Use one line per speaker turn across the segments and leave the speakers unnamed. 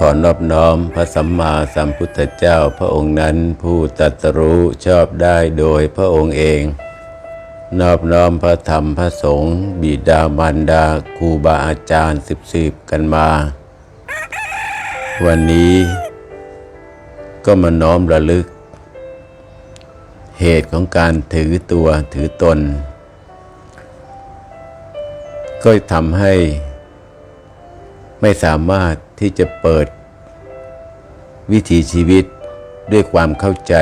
ขอนอบน้อมพระสัมมาสัมพุทธเจ้าพระองค์นั้นผู้ตรัสรู้ชอบได้โดยพระองค์เอง นอบน้อมพระธรรมพระสงฆ์บิดามารดาครูบาอาจารย์สิบสิบกันมา วันนี้ก็มาน้อมระลึก เหตุของการถือตัวถือตน ก็ทำให้ ไม่สามารถที่จะเปิด วิถีชีวิตด้วยความเข้าใจ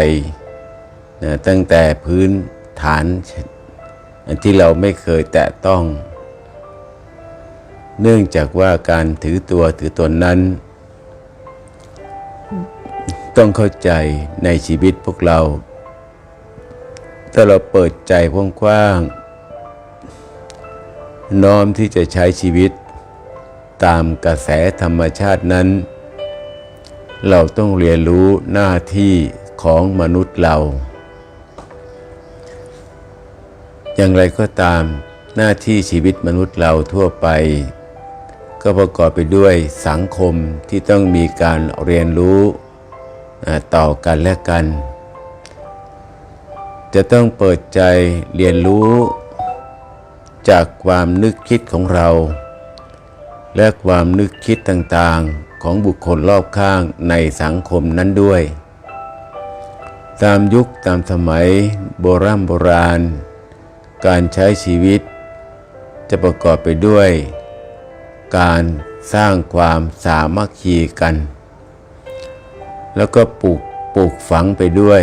นะตั้งแต่พื้นฐานที่เราไม่เคยแตะต้อง เนื่องจากว่าการถือตัวถือตนนั้น ต้องเข้าใจในชีวิตพวกเรา ถ้าเราเปิดใจกว้างๆน้อมที่จะใช้ชีวิต ตามกระแสธรรมชาตินั้น เราต้องเรียนรู้หน้าที่ของมนุษย์เรา อย่างไรก็ตามหน้าที่ชีวิตมนุษย์เราทั่วไป ก็ประกอบไปด้วยสังคมที่ต้องมีการเรียนรู้ต่อกันและกัน จะต้องเปิดใจเรียนรู้จากความนึกคิดของเรา และความนึกคิดต่างๆของบุคคลรอบข้างในสังคมนั้นด้วย ตามยุคตามสมัยโบรโบราณ การใช้ชีวิต จะประกอบไปด้วย การสร้างความสามัคคีกัน แล้วก็ปลูกปลูกฝังไปด้วย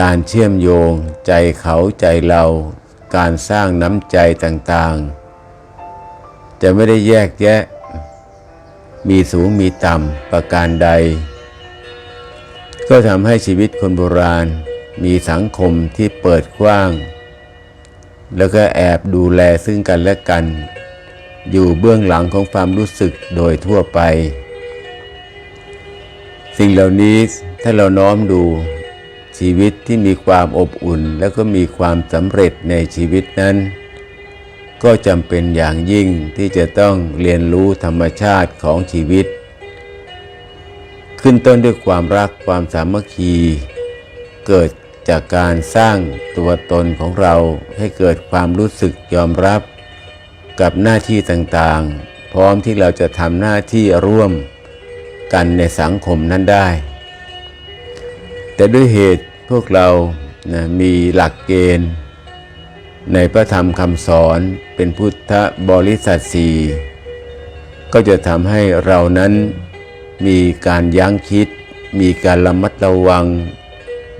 การเชื่อมโยงใจเขาใจเรา การสร้างน้ำใจต่างๆ จะไม่ได้แยกแยะ มีสูงมีต่ำประการใด ก็ทำให้ชีวิตคนโบราณ มีสังคมที่เปิดกว้าง แล้วก็แอบดูแลซึ่งกันและกัน อยู่เบื้องหลังของความรู้สึกโดยทั่วไป สิ่งเหล่านี้ถ้าเราน้อมดูชีวิตที่มีความอบอุ่น แล้วก็มีความสำเร็จในชีวิตนั้น ก็จำเป็นอย่างยิ่งที่จะต้องเรียนรู้ธรรมชาติของชีวิต ขึ้นต้นด้วยความรักความสามัคคี เกิดจากการสร้างตัวตนของเราให้เกิดความรู้สึกยอมรับ กับหน้าที่ต่างๆ พร้อมที่เราจะทำหน้าที่ร่วมกันในสังคมนั้นได้ แต่ด้วยเหตุพวกเรานะมีหลักเกณฑ์ ในพระธรรมคำสอนเป็นพุทธบริษัทสี่ก็จะทำให้เรานั้นมีการยั้งคิด มีการระมัดระวัง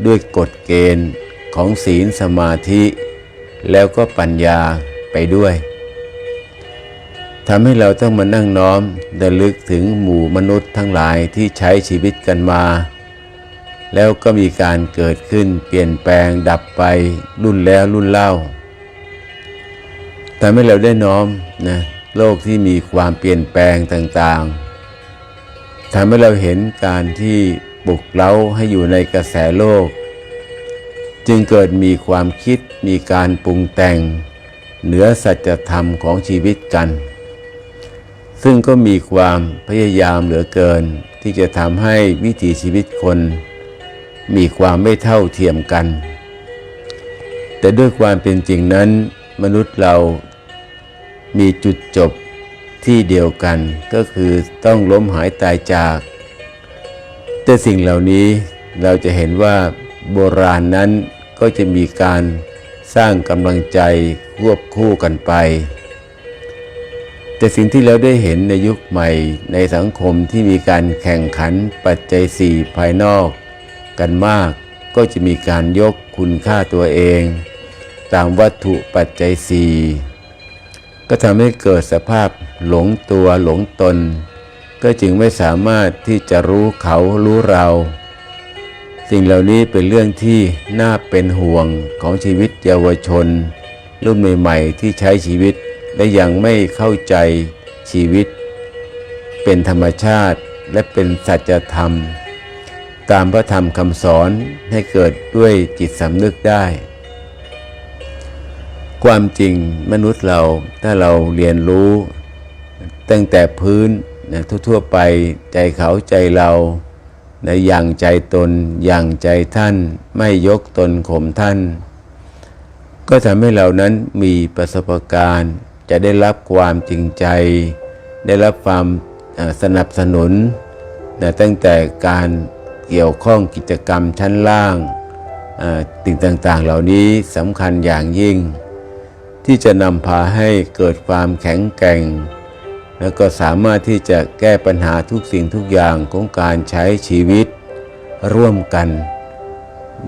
ด้วยกฎเกณฑ์ของศีลสมาธิ แล้วก็ปัญญาไปด้วยทำให้เราต้องมานั่งน้อมระลึกถึงหมู่มนุษย์ทั้งหลายที่ใช้ชีวิตกันมา แล้วก็มีการเกิดขึ้นเปลี่ยนแปลงดับไปรุ่นแล้วรุ่นเล่า ทำให้เราได้น้อมนะโลกที่มีความเปลี่ยนแปลงต่างๆทำให้เราเห็นการที่ปลุกเล้าให้อยู่ในกระแสโลก จึงเกิดมีความคิดมีการปรุงแต่ง เหนือสัจธรรมของชีวิตกัน ซึ่งก็มีความพยายามเหลือเกิน ที่จะทำให้วิถีชีวิตคน มีความไม่เท่าเทียมกัน แต่ด้วยความเป็นจริงนั้นมนุษย์เรา มีจุดจบที่เดียวกันก็คือต้องล้มหายตายจาก แต่สิ่งเหล่านี้เราจะเห็นว่าโบราณนั้นก็จะมีการสร้างกำลังใจควบคู่กันไป แต่สิ่งที่เราได้เห็นในยุคใหม่ในสังคมที่มีการแข่งขันปัจจัยสี่ภายนอก กันมากก็จะมีการยกคุณค่าตัวเอง ตามวัตถุปัจจัยสี่ ก็ทำให้เกิดสภาพหลงตัวหลงตน ก็จึงไม่สามารถที่จะรู้เขารู้เรา สิ่งเหล่านี้เป็นเรื่องที่น่าเป็นห่วงของชีวิตเยาวชน รุ่นใหม่ๆที่ใช้ชีวิตและยังไม่เข้าใจชีวิต เป็นธรรมชาติและเป็นสัจธรรม ตามพระธรรมคำสอนให้เกิดด้วยจิตสำนึกได้ ความจริงมนุษย์เราถ้าเราเรียนรู้ตั้งแต่พื้นนะทั่วๆไปใจเขาใจเรานะอย่างใจตนอย่างใจท่าน ไม่ยกตนข่มท่าน ก็ทำให้เรานั้นมีประสบการณ์ จะได้รับความจริงใจ ได้รับความสนับสนุนนะตั้งแต่การเกี่ยวข้องกิจกรรมชั้นล่างเอ่อสิ่งต่างๆ เหล่านี้สำคัญอย่างยิ่ง ที่จะนำพาให้เกิดความแข็งแกร่ง แล้วก็สามารถที่จะแก้ปัญหาทุกสิ่งทุกอย่างของการใช้ชีวิต ร่วมกัน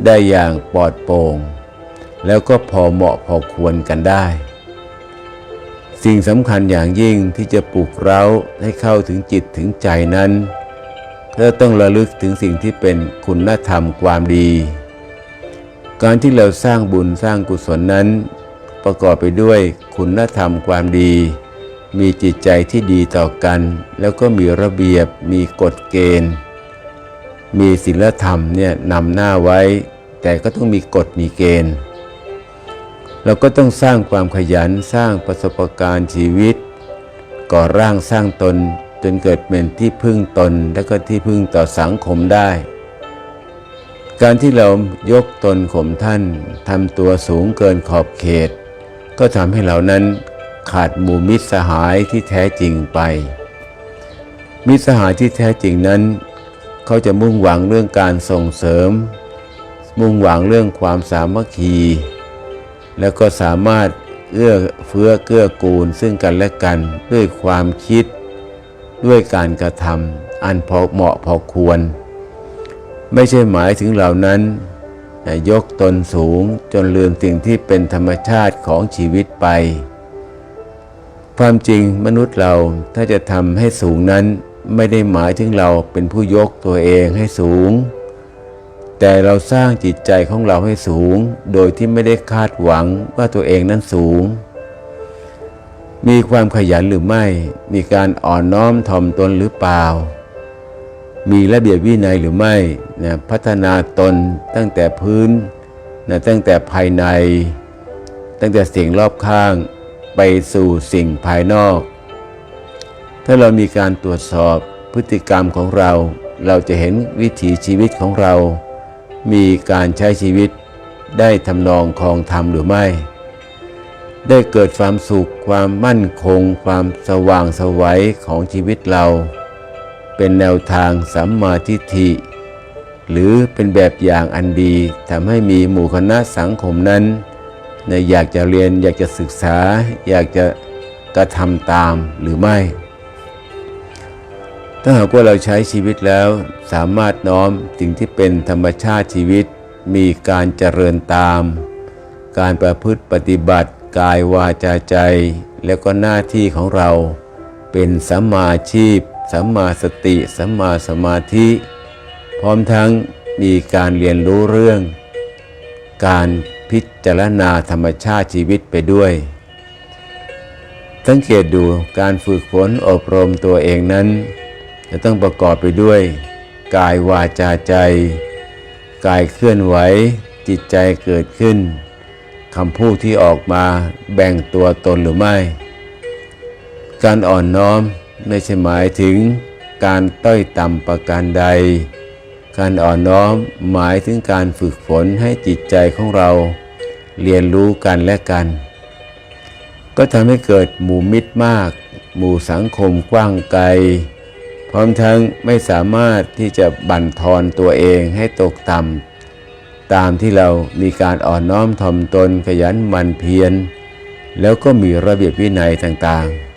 ได้อย่างปลอดโปร่งแล้วก็พอเหมาะพอควรกันได้ สิ่งสำคัญอย่างยิ่งที่จะปลุกเร้าให้เข้าถึงจิตถึงใจนั้นก็ต้องระลึกถึงสิ่งที่เป็นคุณธรรมความดี การที่เราสร้างบุญสร้างกุศลนั้น ประกอบไปด้วยคุณธรรมความดี มีจิตใจที่ดีต่อกัน แล้วก็มีระเบียบ มีกฎเกณฑ์ มีศีลธรรมเนี่ยนำหน้าไว้ แต่ก็ต้องมีกฎมีเกณฑ์ เราก็ต้องสร้างความขยันสร้างประสบการณ์ชีวิต ก่อร่างสร้างตนจนเกิดเป็นที่พึ่งตนและก็ที่พึ่งต่อสังคมได้ การที่เรายกตนข่มท่านทำตัวสูงเกินขอบเขต ก็ทำให้เรานั้นขาดหมู่มิตรสหายที่แท้จริงไป มิตรสหายที่แท้จริงนั้น เขาจะมุ่งหวังเรื่องการส่งเสริม มุ่งหวังเรื่องความสามัคคี แล้วก็สามารถเอื้อเฟื้อเกื้อกูลซึ่งกันและกันด้วยความคิด ด้วยการกระทำอันพอเหมาะพอควร ไม่ใช่หมายถึงเหล่านั้น ยกตนสูงจนลืมสิ่งที่เป็นธรรมชาติของชีวิตไป ความจริงมนุษย์เราถ้าจะทำให้สูงนั้นไม่ได้หมายถึงเราเป็นผู้ยกตัวเองให้สูง แต่เราสร้างจิตใจของเราให้สูง โดยที่ไม่ได้คาดหวังว่าตัวเองนั้นสูง มีความขยันหรือไม่ มีการอ่อนน้อมถ่อมตนหรือเปล่า มีระเบียบวินัยหรือไม่นะพัฒนาตนตั้งแต่พื้นนะตั้งแต่ภายใน ตั้งแต่สิ่งรอบข้างไปสู่สิ่งภายนอก ถ้าเรามีการตรวจสอบพฤติกรรมของเรา เราจะเห็นวิถีชีวิตของเรา มีการใช้ชีวิตได้ทำนองคองธรรมหรือไม่ ได้เกิดความสุขความมั่นคง ความสว่างสวัยของชีวิตเรา เป็นแนวทางสัมมาทิฏฐิ หรือเป็นแบบอย่างอันดีทำให้มีหมู่คณะสังคมนั้นในอยากจะเรียนอยากจะศึกษา อยากจะกระทำตามหรือไม่ ถ้าหากว่าเราใช้ชีวิตแล้วสามารถน้อมสิ่งที่เป็นธรรมชาติชีวิต มีการเจริญตาม การประพฤติปฏิบัติกายวาจาใจ แล้วก็หน้าที่ของเราเป็นสัมมาอาชีพ สัมมาสติสัมมาสมาธิ พร้อมทั้งมีการเรียนรู้เรื่อง การพิจารณาธรรมชาติชีวิตไปด้วย สังเกตดูการฝึกฝนอบรมตัวเองนั้น จะต้องประกอบไปด้วย กายวาจาใจ กายเคลื่อนไหวจิตใจเกิดขึ้นคำพูดที่ออกมาแบ่งตัวตนหรือไม่ การอ่อนน้อม ไม่ใช่หมายถึงการต้อยต่ำประการใด การอ่อนน้อมหมายถึงการฝึกฝนให้จิตใจของเรา เรียนรู้กันและกัน ก็ทำให้เกิดหมู่มิตรมาก หมู่สังคมกว้างไกล พร้อมทั้งไม่สามารถที่จะบั่นทอนตัวเองให้ตกต่ำตามที่เรามีการอ่อนน้อมถ่อมตนขยันหมั่นเพียร แล้วก็มีระเบียบวินัยต่างๆ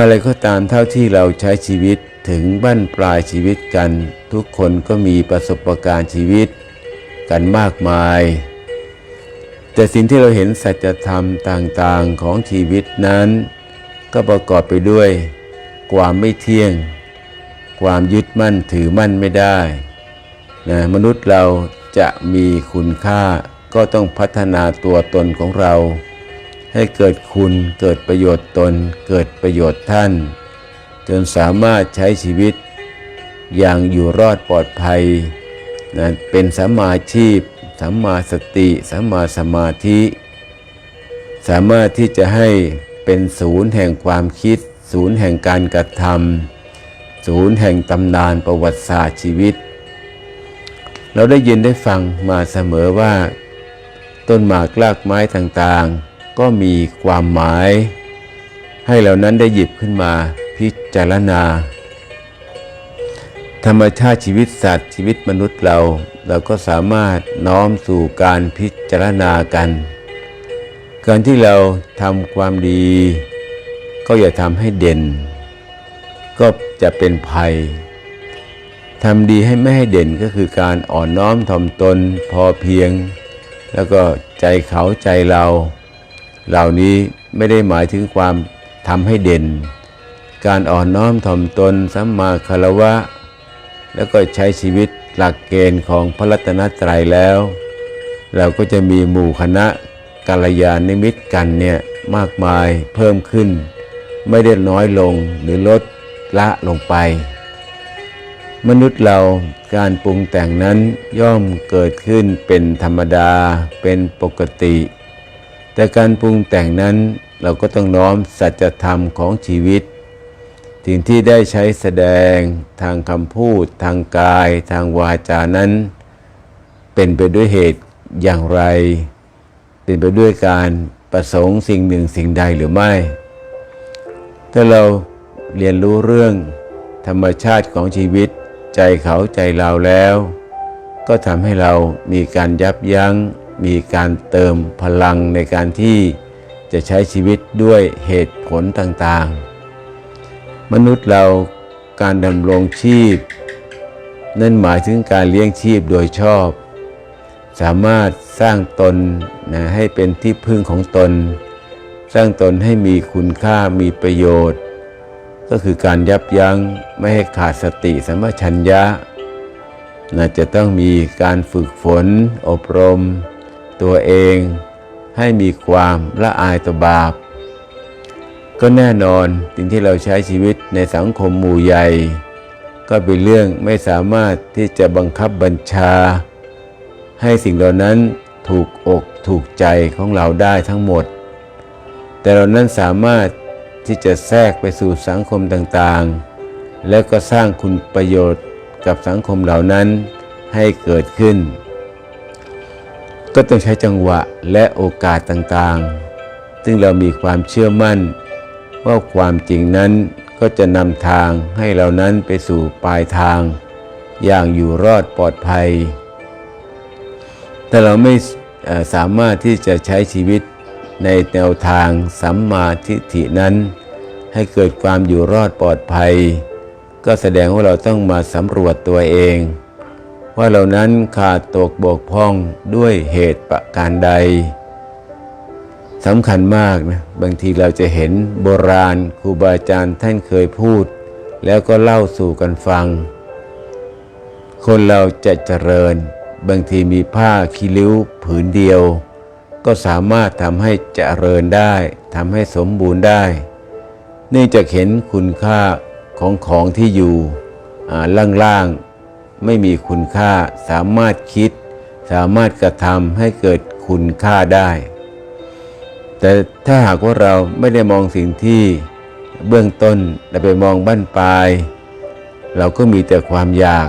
อะไรก็ตามเท่าที่เราใช้ชีวิตถึงบั้นปลายชีวิตกัน ทุกคนก็มีประสบการณ์ชีวิตกันมากมาย แต่สิ่งที่เราเห็นสัจธรรมต่างๆของชีวิตนั้น ก็ประกอบไปด้วย ความไม่เที่ยง ความยึดมั่นถือมั่นไม่ได้นะมนุษย์เราจะมีคุณค่าก็ต้องพัฒนาตัวตนของเรา ให้เกิดคุณเกิดประโยชน์ตน เกิดประโยชน์ท่าน จนสามารถใช้ชีวิต อย่างอยู่รอดปลอดภัยนะเป็นสัมมาชีพสัมมาสติสัมมาสมาธิ สามารถที่จะให้เป็นศูนย์แห่งความคิด ศูนย์แห่งการกระทำศูนย์แห่งตำนานประวัติศาสตร์ชีวิต เราได้ยินได้ฟังมาเสมอว่า ต้นหมากรากไม้ต่างๆ ก็มีความหมาย ให้เหล่านั้นได้หยิบขึ้นมาพิจารณา ธรรมชาติชีวิตสัตว์ชีวิตมนุษย์เรา เราก็สามารถน้อมสู่การพิจารณากัน การที่เราทำความดี ก็อย่าทำให้เด่น ก็จะเป็นภัยทำดีให้ไม่ให้เด่นก็คือการอ่อนน้อมถ่อมตนพอเพียง แล้วก็ใจเขาใจเรา เหล่านี้ไม่ได้หมายถึงความทำให้เด่น การอ่อนน้อมถ่อมตนสัมมาคารวะ แล้วก็ใช้ชีวิตหลักเกณฑ์ของพระรัตนตรัยแล้ว เราก็จะมีหมู่คณะกัลยาณมิตรกันเนี่ยมากมายเพิ่มขึ้น ไม่ได้น้อยลงหรือลดละลงไป มนุษย์เราการปรุงแต่งนั้นย่อมเกิดขึ้นเป็นธรรมดาเป็นปกติ แต่การปรุงแต่งนั้นเราก็ต้องน้อมสัจธรรมของชีวิตสิ่งที่ได้ใช้แสดงทางคำพูด ทางกาย ทางวาจานั้น เป็นไปด้วยเหตุอย่างไร เป็นไปด้วยการประสงค์สิ่งหนึ่งสิ่งใดหรือไม่ ถ้าเราเรียนรู้เรื่องธรรมชาติของชีวิต ใจเขาใจเราแล้ว ก็ทำให้เรามีการยับยัง้ง มีการเติมพลังในการที่จะใช้ชีวิตด้วยเหตุผลต่างๆ มนุษย์เราการดำรงชีพ นั่นหมายถึงการเลี้ยงชีพโดยชอบ สามารถสร้างตนนะให้เป็นที่พึ่งของตน สร้างตนให้มีคุณค่ามีประโยชน์ ก็คือการยับยั้งไม่ให้ขาดสติสัมปชัญญะนะจะต้องมีการฝึกฝนอบรม ตัวเองให้มีความละอายต่อบาป ก็แน่นอนสิ่งที่เราใช้ชีวิตในสังคมหมู่ใหญ่ ก็เป็นเรื่องไม่สามารถที่จะบังคับบัญชา ให้สิ่งเหล่านั้นถูกอกถูกใจของเราได้ทั้งหมด แต่เรานั้นสามารถที่จะแทรกไปสู่สังคมต่างๆ แล้วก็สร้างคุณประโยชน์กับสังคมเหล่านั้นให้เกิดขึ้น ก็ต้องใช้จังหวะและโอกาสต่างๆ ซึ่งเรามีความเชื่อมั่น ว่าความจริงนั้นก็จะนำทางให้เรานั้นไปสู่ปลายทาง อย่างอยู่รอดปลอดภัย แต่เราไม่สามารถที่จะใช้ชีวิตในแนวทางสัมมาทิฏฐินั้น ให้เกิดความอยู่รอดปลอดภัย ก็แสดงว่าเราต้องมาสำรวจตัวเอง ว่าเรานั้นขาดตกบกพร่องด้วยเหตุประการใดสำคัญมากนะบางทีเราจะเห็นโบราณครูบาอาจารย์ท่านเคยพูด แล้วก็เล่าสู่กันฟัง คนเราจะเจริญ บางทีมีผ้าคีริ้วผืนเดียว ก็สามารถทำให้เจริญได้ทำให้สมบูรณ์ได้เนื่องจากเห็นคุณค่าของของที่อยู่ล่างๆ ไม่มีคุณค่าสามารถคิด สามารถกระทำให้เกิดคุณค่าได้ แต่ถ้าหากว่าเราไม่ได้มองสิ่งที่เบื้องต้นแต่ไปมองบั้นปลาย เราก็มีแต่ความอยาก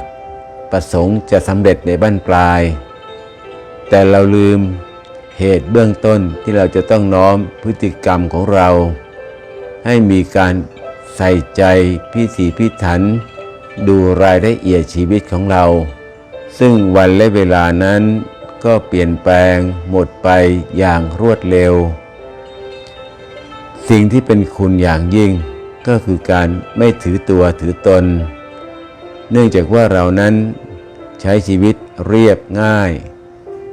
ประสงค์จะสำเร็จในบั้นปลาย แต่เราลืมเหตุเบื้องต้นที่เราจะต้องน้อมพฤติกรรมของเรา ให้มีการใส่ใจพิถีพิถัน ดูรายละเอียดชีวิตของเรา ซึ่งวันและเวลานั้นก็เปลี่ยนแปลงหมดไปอย่างรวดเร็ว สิ่งที่เป็นคุณอย่างยิ่งก็คือการไม่ถือตัวถือตน เนื่องจากว่าเรานั้นใช้ชีวิตเรียบง่าย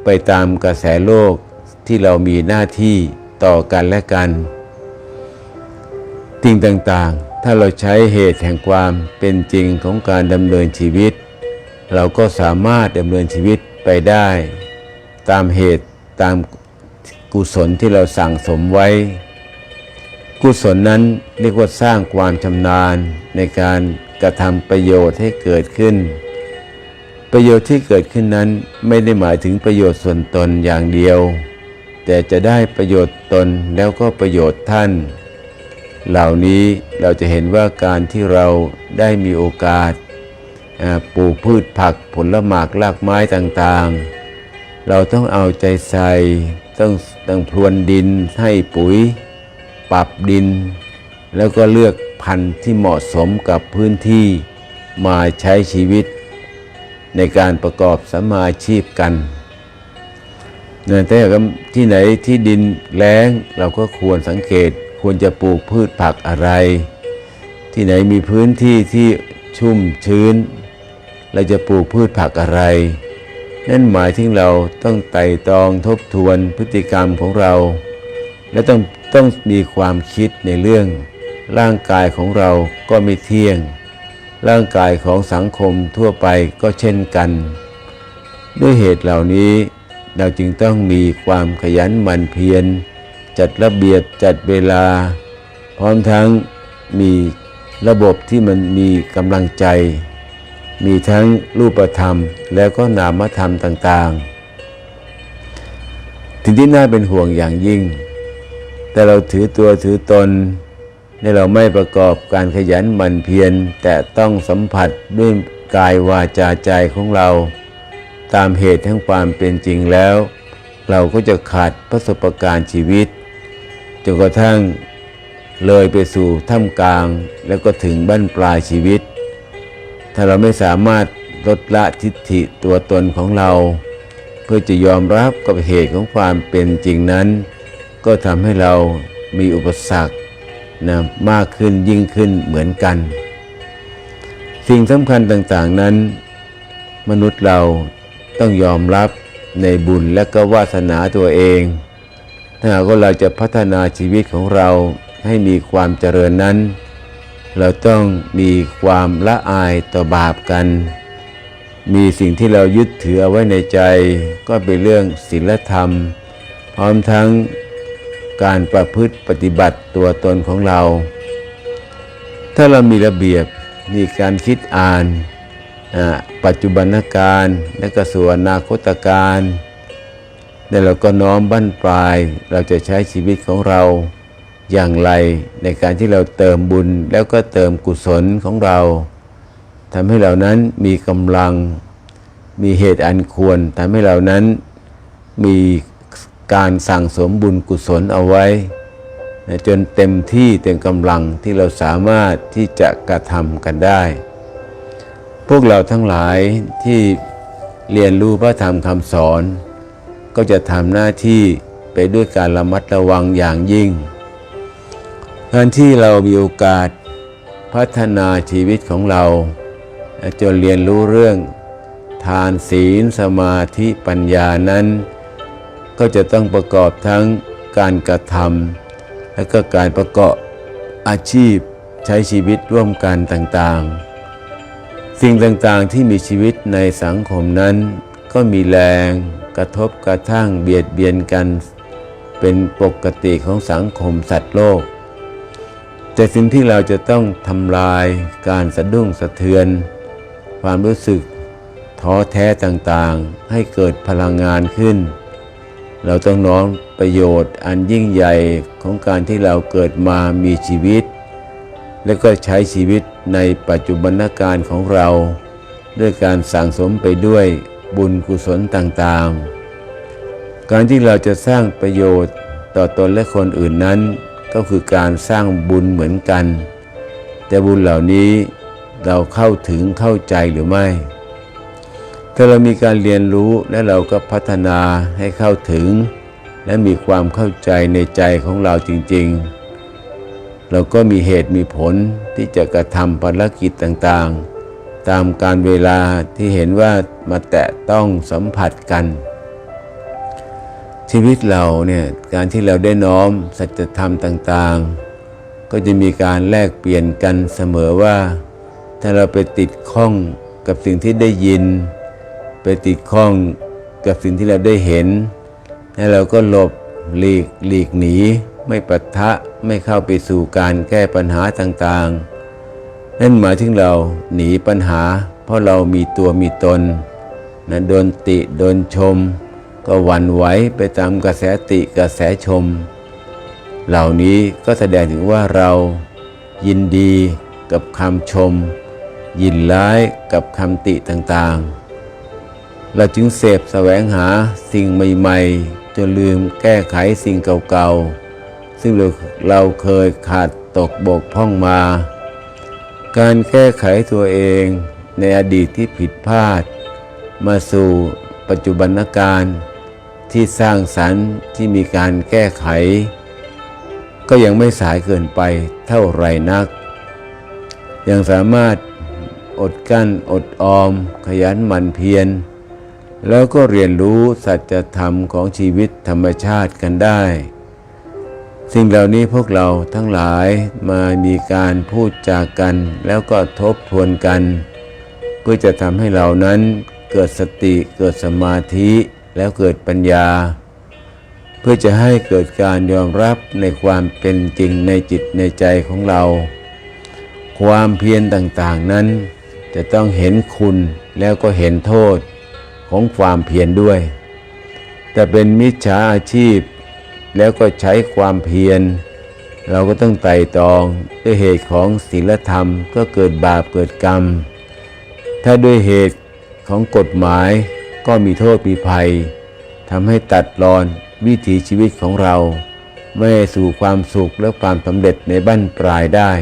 ไปตามกระแสโลกที่เรามีหน้าที่ต่อกันและกัน สิ่งต่างๆ ถ้าเราใช้เหตุแห่งความเป็นจริงของการดำเนินชีวิต เราก็สามารถดำเนินชีวิตไปได้ ตามเหตุตามกุศลที่เราสั่งสมไว้ กุศลนั้นเรียกว่าสร้างความชำนาญในการกระทำประโยชน์ให้เกิดขึ้น ประโยชน์ที่เกิดขึ้นนั้นไม่ได้หมายถึงประโยชน์ส่วนตนอย่างเดียว แต่จะได้ประโยชน์ตนแล้วก็ประโยชน์ท่าน เหล่านี้เราจะเห็นว่าการที่เราได้มีโอกาสปลูกพืชผักผลหมากรากไม้ต่างๆ เราต้องเอาใจใส่ต้องต้องพรวนดินให้ปุ๋ย ปรับดิน แล้วก็เลือกพันธุ์ที่เหมาะสมกับพื้นที่มาใช้ชีวิต ในการประกอบสมาชีพกันเนี่ยแต่ที่ไหนที่ดินแล้งเราก็ควรสังเกต ควรจะปลูกพืชผักอะไร ที่ไหนมีพื้นที่ที่ชุ่มชื้น เราจะปลูกพืชผักอะไร นั่นหมายถึงเราต้องไต่ตรองทบทวนพฤติกรรมของเรา และต้องต้องมีความคิดในเรื่อง ร่างกายของเราก็ไม่เที่ยง ร่างกายของสังคมทั่วไปก็เช่นกัน ด้วยเหตุเหล่านี้เราจึงต้องมีความขยันหมั่นเพียร จัดระเบียบจัดเวลา พร้อมทั้งมีระบบที่มันมีกำลังใจ มีทั้งรูปธรรมแล้วก็นามธรรมต่างๆถึงที่น่าเป็นห่วงอย่างยิ่ง แต่เราถือตัวถือตนในเราไม่ประกอบการขยันหมั่นเพียรแต่ต้องสัมผัสด้วยกายวาจาใจของเรา ตามเหตุแห่งความเป็นจริงแล้ว เราก็จะขาดประสบการณ์ชีวิต จนกระทั่งเลยไปสู่ท่ามกลาง แล้วก็ถึงบั้นปลายชีวิต ถ้าเราไม่สามารถลดละทิฏฐิตัวตนของเรา เพื่อจะยอมรับกับเหตุของความเป็นจริงนั้น ก็ทำให้เรามีอุปสรรคนะมากขึ้นยิ่งขึ้นเหมือนกัน สิ่งสำคัญต่างๆนั้น มนุษย์เราต้องยอมรับในบุญและก็วาสนาตัวเอง ถ้าหากว่าเราจะพัฒนาชีวิตของเราให้มีความเจริญนั้น เราต้องมีความละอายต่อบาปกัน มีสิ่งที่เรายึดถือเอาไว้ในใจ ก็เป็นเรื่องศีลธรรม พร้อมทั้งการประพฤติปฏิบัติตัวตนของเรา ถ้าเรามีระเบียบมีการคิดอ่าน ปัจจุบันการและก็ส่วนอนาคตการ แล้วเราก็น้อมบั้นปลาย เราจะใช้ชีวิตของเราอย่างไรในการที่เราเติมบุญแล้วก็เติมกุศลของเราทำให้เรานั้นมีกำลัง มีเหตุอันควรทำให้เรานั้นมีการสั่งสมบุญกุศลเอาไว้ จนเต็มที่เต็มกำลังที่เราสามารถที่จะกระทำกันได้ พวกเราทั้งหลายที่เรียนรู้พระธรรมคำสอน ก็จะทำหน้าที่ไปด้วยการระมัดระวังอย่างยิ่งการที่เรามีโอกาสพัฒนาชีวิตของเรา จนเรียนรู้เรื่อง ทานศีลสมาธิปัญญานั้น ก็จะต้องประกอบทั้งการกระทำและก็การประกอบอาชีพใช้ชีวิตร่วมกันต่างๆ สิ่งต่างๆที่มีชีวิตในสังคมนั้นก็มีแรง กระทบกระทั่งเบียดเบียนกันเป็นปกติของสังคมสัตว์โลก แต่สิ่งที่เราจะต้องทำลายการสะดุ้งสะเทือน ความรู้สึกท้อแท้ต่างๆ ให้เกิดพลังงานขึ้น เราต้องน้อมประโยชน์อันยิ่งใหญ่ของการที่เราเกิดมามีชีวิต และก็ใช้ชีวิตในปัจจุบันการของเรา ด้วยการสั่งสมไปด้วย บุญกุศลต่างๆ การที่เราจะสร้างประโยชน์ต่อตนและคนอื่นนั้น ก็คือการสร้างบุญเหมือนกัน แต่บุญเหล่านี้เราเข้าถึงเข้าใจหรือไม่ ถ้าเรามีการเรียนรู้และเราก็พัฒนาให้เข้าถึง และมีความเข้าใจในใจของเราจริง ๆ เราก็มีเหตุมีผลที่จะกระทำภารกิจต่างๆ ตามการเวลาที่เห็นว่ามาแตะต้องสัมผัสกัน ชีวิตเราเนี่ยการที่เราได้น้อมสัจธรรมต่าง ๆ ก็จะมีการแลกเปลี่ยนกันเสมอว่า ถ้าเราไปติดข้องกับสิ่งที่ได้ยิน ไปติดข้องกับสิ่งที่เราได้เห็น แล้วเราก็หลบหลีกหลีกหนี ไม่ปะทะไม่เข้าไปสู่การแก้ปัญหาต่างๆ นั่นหมายถึงเราหนีปัญหา เพราะเรามีตัวมีตนนะโดนติโดนชม ก็หวั่นไหวไปตามกระแสติกระแสชม เหล่านี้ก็แสดงถึงว่าเรายินดีกับคำชม ยินร้ายกับคำติต่างๆ เราจึงเสพแสวงหาสิ่งใหม่ๆจนลืมแก้ไขสิ่งเก่าๆ ซึ่งเราเราเคยขาดตกบกพร่องมา การแก้ไขตัวเองในอดีตที่ผิดพลาด มาสู่ปัจจุบันการที่สร้างสรรค์ที่มีการแก้ไข ก็ยังไม่สายเกินไปเท่าไรนัก ยังสามารถอดกั้นอดออม ขยันหมั่นเพียรแล้วก็เรียนรู้สัจธรรมของชีวิตธรรมชาติกันได้ สิ่งเหล่านี้พวกเราทั้งหลายมามีการพูดจากกัน แล้วก็ทบทวนกัน เพื่อจะทำให้เรานั้นเกิดสติเกิดสมาธิแล้วเกิดปัญญา เพื่อจะให้เกิดการยอมรับในความเป็นจริงในจิตในใจของเรา ความเพียรต่างๆนั้น จะต้องเห็นคุณแล้วก็เห็นโทษของความเพียรด้วย แต่เป็นมิจฉาอาชีพ แล้วก็ใช้ความเพียร เราก็ต้องไต่ตองด้วยเหตุของศีลธรรมก็เกิดบาปเกิดกรรม ถ้าด้วยเหตุของกฎหมายก็มีโทษมีภัยทำให้ตัดรอนวิถีชีวิตของเรา ไม่สู่ความสุขและความสำเร็จในบั้นปลายได้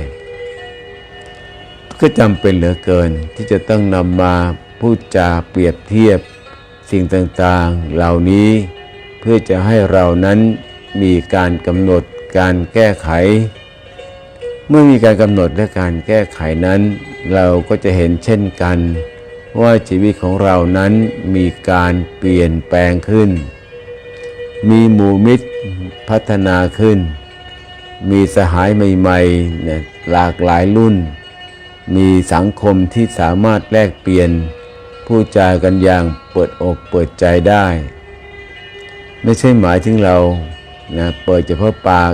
ก็จำเป็นเหลือเกินที่จะต้องนำมาพูดจาเปรียบเทียบสิ่งต่างๆเหล่านี้ เพื่อจะให้เรานั้น มีการกำหนดการแก้ไข เมื่อมีการกำหนดและการแก้ไขนั้น เราก็จะเห็นเช่นกัน ว่าชีวิตของเรานั้นมีการเปลี่ยนแปลงขึ้น มีหมู่มิตรพัฒนาขึ้น มีสหายใหม่ๆนหลากหลายรุ่น มีสังคมที่สามารถแลกเปลี่ยนผู้จากันอย่างเปิดอกเปิดใจได้ ไม่ใช่หมายถึงเรา นะเปิดเฉพาะปาก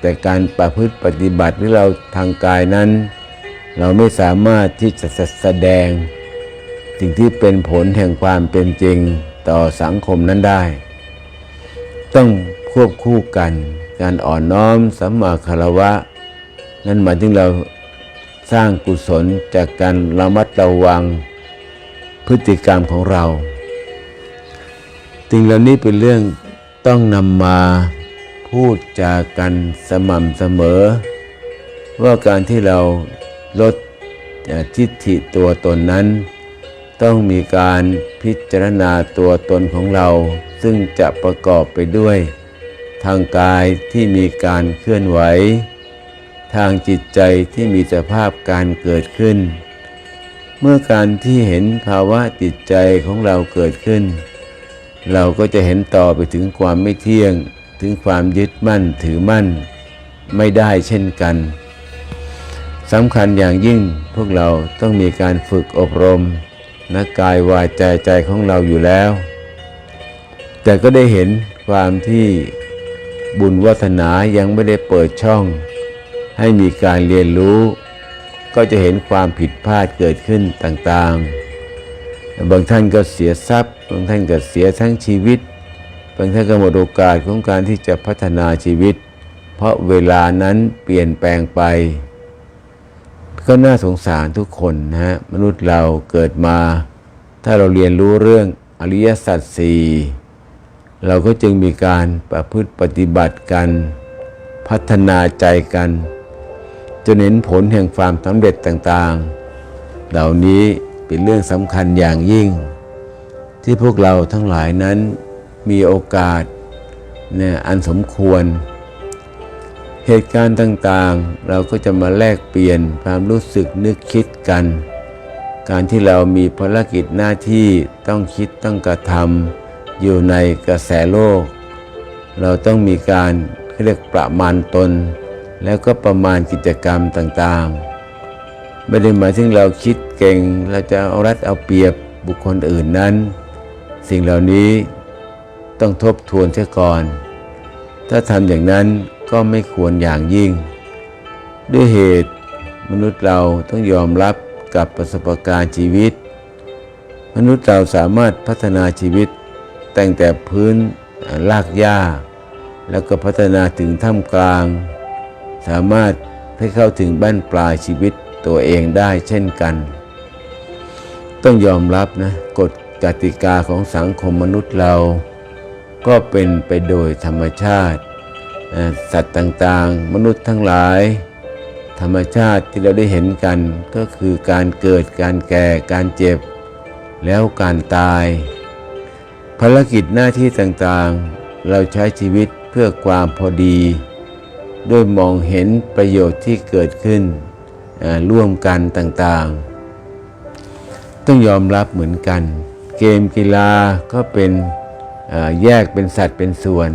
แต่การประพฤติปฏิบัติหรือเราทางกายนั้น เราไม่สามารถที่จะแสดง สิ่งที่เป็นผลแห่งความเป็นจริงต่อสังคมนั้นได้ ต้องควบคู่กัน การอ่อนน้อมสัมมาคารวะ นั่นหมายถึงเราสร้างกุศลจากการระมัดระวังพฤติกรรมของเราสิ่งเหล่านี้เป็นเรื่อง ต้องนำมาพูดจากันสม่ำเสมอ ว่าการที่เราลดทิฏฐิตัวตนนั้น ต้องมีการพิจารณาตัวตนของเรา ซึ่งจะประกอบไปด้วย ทางกายที่มีการเคลื่อนไหว ทางจิตใจที่มีสภาพการเกิดขึ้น เมื่อการที่เห็นภาวะจิตใจของเราเกิดขึ้น เราก็จะเห็นต่อไปถึงความไม่เที่ยง ถึงความยึดมั่นถือมั่น ไม่ได้เช่นกันสำคัญอย่างยิ่งพวกเราต้องมีการฝึกอบรมนักกายวายใจใจของเราอยู่แล้ว แต่ก็ได้เห็นความที่บุญวัฒนายังไม่ได้เปิดช่อง ให้มีการเรียนรู้ ก็จะเห็นความผิดพลาดเกิดขึ้นต่างๆ บางท่านก็เสียทรัพย์ บางท่านก็เสียทั้งชีวิต บางท่านก็หมดโอกาสของการที่จะพัฒนาชีวิต เพราะเวลานั้นเปลี่ยนแปลงไป ก็น่าสงสารทุกคนนะฮะมนุษย์เราเกิดมา ถ้าเราเรียนรู้เรื่องอริยสัจสี่เราก็จึงมีการประพฤติปฏิบัติกัน พัฒนาใจกันจนเห็นผลแห่งความสำเร็จต่างๆ เหล่านี้ เป็นเรื่องสำคัญอย่างยิ่ง ที่พวกเราทั้งหลายนั้นมีโอกาสเนี่ยอันสมควร เหตุการณ์ต่างๆ เราก็จะมาแลกเปลี่ยนความรู้สึกนึกคิดกัน การที่เรามีภารกิจหน้าที่ต้องคิดต้องกระทำอยู่ในกระแสโลก เราต้องมีการเรียกประมาณตน แล้วก็ประมาณกิจกรรมต่างๆ ไม่ได้หมายถึงเราคิดเก่งเราจะเอารัดเอาเปรียบบุคคลอื่นนั้น สิ่งเหล่านี้ต้องทบทวนเสียก่อน ถ้าทำอย่างนั้นก็ไม่ควรอย่างยิ่ง ด้วยเหตุมนุษย์เราต้องยอมรับกับประสบการณ์ชีวิต มนุษย์เราสามารถพัฒนาชีวิตตั้งแต่พื้นลากหญ้า แล้วก็พัฒนาถึงท่ามกลาง สามารถให้เข้าถึงบ้านปลายชีวิต ตัวเองได้เช่นกัน ต้องยอมรับนะกฎกติกาของสังคมมนุษย์เรา ก็เป็นไปโดยธรรมชาติ สัตว์ต่างๆ มนุษย์ทั้งหลาย ธรรมชาติที่เราได้เห็นกันก็คือการเกิดการแก่การเจ็บ แล้วการตาย ภารกิจหน้าที่ต่างๆ เราใช้ชีวิตเพื่อความพอดี ด้วยมองเห็นประโยชน์ที่เกิดขึ้น ร่วมกันต่างๆ ต้องยอมรับเหมือนกัน เกมกีฬาก็เป็นแยกเป็นสัตว์เป็นส่วน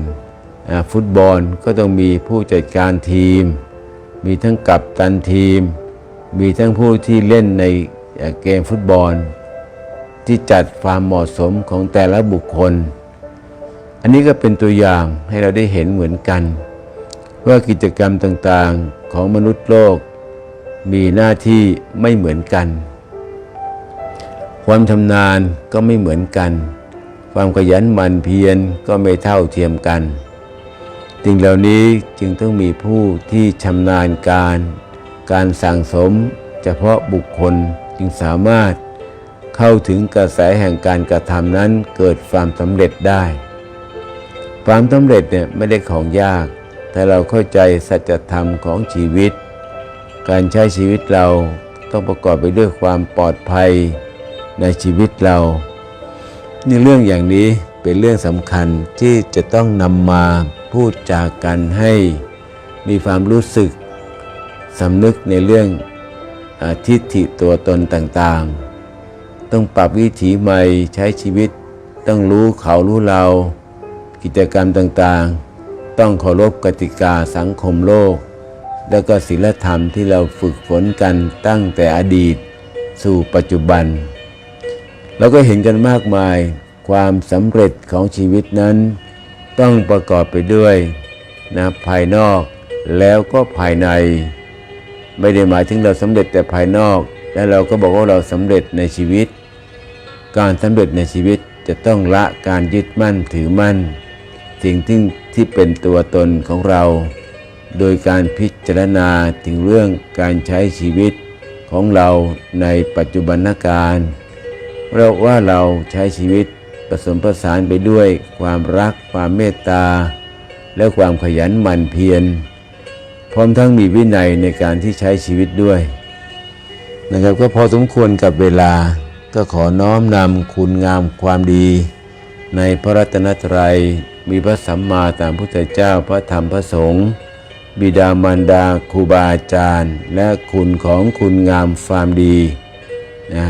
ฟุตบอลก็ต้องมีผู้จัดการทีม มีทั้งกัปตันทีม มีทั้งผู้ที่เล่นในเกมฟุตบอล ที่จัดความเหมาะสมของแต่ละบุคคล อันนี้ก็เป็นตัวอย่างให้เราได้เห็นเหมือนกัน ว่ากิจกรรมต่างๆของมนุษย์โลก มีหน้าที่ไม่เหมือนกัน ความชำนาญก็ไม่เหมือนกัน ความขยันหมั่นเพียรก็ไม่เท่าเทียมกันสิ่งเหล่านี้จึงต้องมีผู้ที่ชำนาญการ การสั่งสมเฉพาะบุคคลจึงสามารถเข้าถึงกระแสแห่งการกระทำนั้นเกิดความสำเร็จได้ ความสำเร็จเนี่ยไม่ได้ของยาก แต่เราเข้าใจสัจธรรมของชีวิต การใช้ชีวิตเราต้องประกอบไปด้วยความปลอดภัยในชีวิตเรานี่เรื่องอย่างนี้เป็นเรื่องสำคัญที่จะต้องนำมาพูดจากันให้มีความรู้สึกสำนึกในเรื่องอทิฏฐิตัวตนต่างๆ ต้องปรับวิถีใหม่ใช้ชีวิต ต้องรู้เขารู้เรา กิจกรรมต่างๆ ต้องเคารพกติกาสังคมโลก แล้วก็ศีลธรรมที่เราฝึกฝนกันตั้งแต่อดีตสู่ปัจจุบัน เราก็เห็นกันมากมายความสำเร็จของชีวิตนั้น ต้องประกอบไปด้วยนะภายนอกแล้วก็ภายใน ไม่ได้หมายถึงเราสำเร็จแต่ภายนอก แล้วเราก็บอกว่าเราสำเร็จในชีวิต การสำเร็จในชีวิตจะต้องละการยึดมั่นถือมั่น สิ่งที่ที่เป็นตัวตนของเรา โดยการพิจารณาถึงเรื่องการใช้ชีวิตของเราในปัจจุบันการเราว่าเราใช้ชีวิตผสมผสานไปด้วยความรัก ความเมตตา และความขยันหมั่นเพียร พร้อมทั้งมีวินัยในการที่ใช้ชีวิตด้วยนะครับก็พอสมควรกับเวลาก็ขอน้อมนำคุณงามความดี ในพระรัตนตรัยมีพระสัมมาสัมพุทธเจ้าพระธรรมพระสงฆ์ บิดามารดาครูบาอาจารย์ และคุณของคุณงามความดีนะ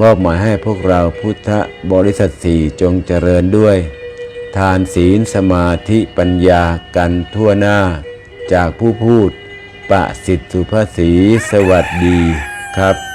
มอบหมายให้พวกเราพุทธบริษัทสี่จงเจริญด้วย ทานศีลสมาธิปัญญากันทั่วหน้า จากผู้พูด ปะสิทธุภาษีสวัสดีครับ